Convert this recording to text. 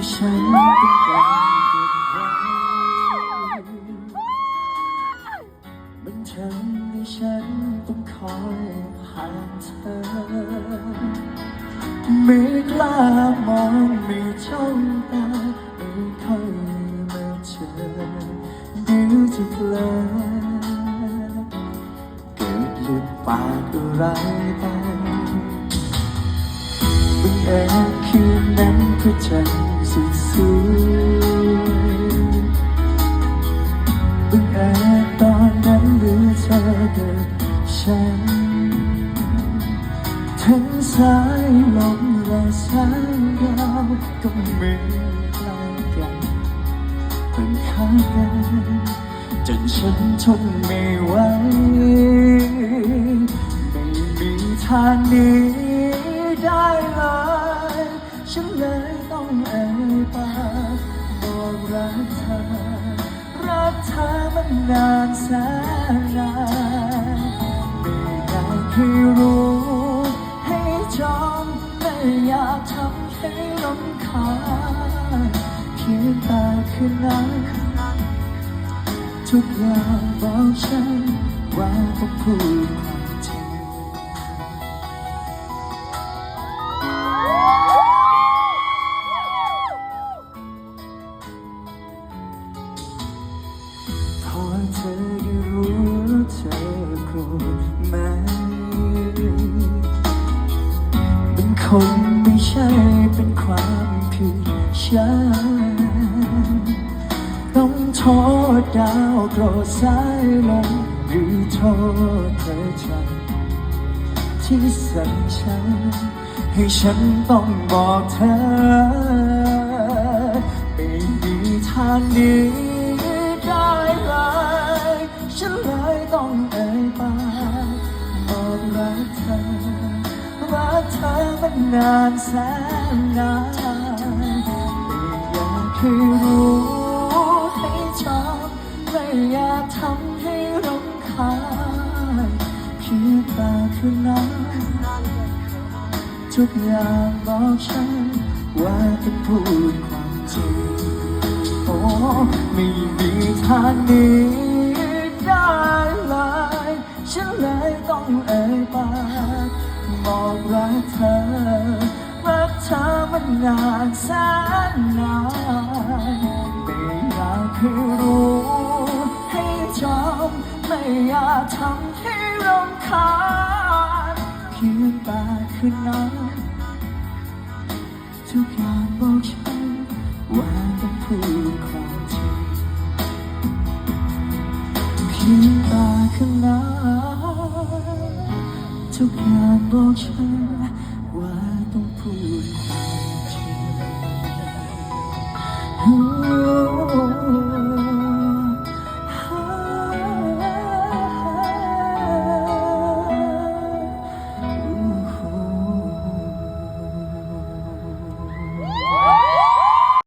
ที่ฉันต้องการเก็บไว้มันทำให้ฉันต้องคอยห่างเธอ ไม่กล้ามองไม่จ้องตาไม่ค่อยมาเจอเดี๋ยวจะเพลอเกิดหลุดปากอะไรไปบังเอิญคืนนั้นพระจันทร์ สุดสวยบังเอิญตอนนั้นหลือเธอกับฉัน ทั้งสายลมและสายยาวก็ไม่ไกล้กันเป็นข้างกันจนฉันทนไม่ไหวไม่มีทางนี้ได้เลย นานแสนนานไม่อยากให้รู้ให้จำไม่อยากทำให้รำคาเพียงแต่คืนนั้น ทุกอย่างบอกฉัน เป็นคนไม่ใช่เป็นความผิดฉันต้องโทษดาวโกรธสายลมหรือโทษเธอใจที่สั่งฉัน ให้ฉันต้องบอกเธอ ไม่มีทางหนี้ เธอมันนานแสนนานไม่อยากให้รู้ให้จำไม่อยากทำให้รำคาญเพียงแต่คืนนั้นทุกอย่างบอกฉันว่าต้องพูดความจริงโอ้ไม่มีทางนี้ได้เลยฉันเลยต้องเอ่ยปาก บอกรักเธอ รักเธอมันนานแสนนานไม่อยากให้รู้ให้จำไม่อยากทำให้รำคาญเพียงแต่คืนนั้น ทุกอย่างบอกฉันว่าต้องพูดจริง